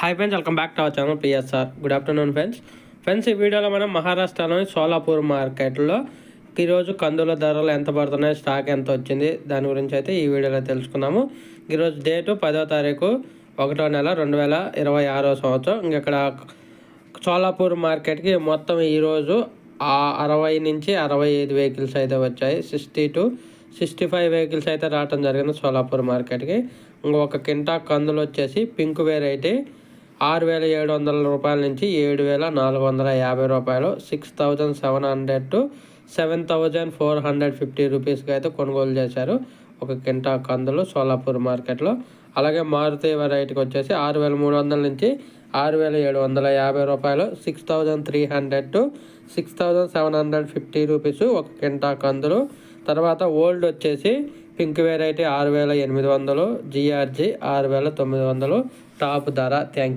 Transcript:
Hi friends welcome back to our channel PSR good afternoon friends friends ఈ వీడియోలో మనం మహారాష్ట్రలోని సోలాపూర్ మార్కెట్లో ఈరోజు కందుల ధరలు ఎంత పడుతున్నాయి స్టాక్ ఎంత వచ్చింది దాని గురించి అయితే ఈ వీడియోలో తెలుసుకుందాము ఈరోజు డేటు పదో తారీఖు ఒకటో నెల రెండు వేల ఇరవై ఆరో సంవత్సరం. ఇంక ఇక్కడ సోలాపూర్ మార్కెట్కి మొత్తం ఈరోజు అరవై నుంచి అరవై ఐదు వెహికల్స్ అయితే వచ్చాయి. Sixty two sixty five vehicles అయితే రావడం జరిగింది సోలాపూర్ మార్కెట్కి. ఇంకొక కింటా కందులు వచ్చేసి పింక్ వెరైటీ ఆరు వేల ఏడు వందల రూపాయల నుంచి ఏడు వేల నాలుగు వందల యాభై రూపాయలు. Six thousand seven hundred to seven thousand four hundred fifty రూపీస్కి అయితే కొనుగోలు చేశారు ఒక కింటా కందులు సోలాపూర్ మార్కెట్లో. అలాగే మారుతి వెరైటీకి వచ్చేసి ఆరు వేల మూడు వందల నుంచి ఆరు వేల ఏడు వందల యాభై రూపాయలు. Six thousand three hundred to six thousand seven hundred fifty rupees ఒక కింటా కందులు. తర్వాత ఓల్డ్ వచ్చేసి పింక్ వెరైటీ ఆరు వేల ఎనిమిది వందలు జిఆర్జీ ఆరు వేల తొమ్మిది వందలు. టాప్ ధర థ్యాంక్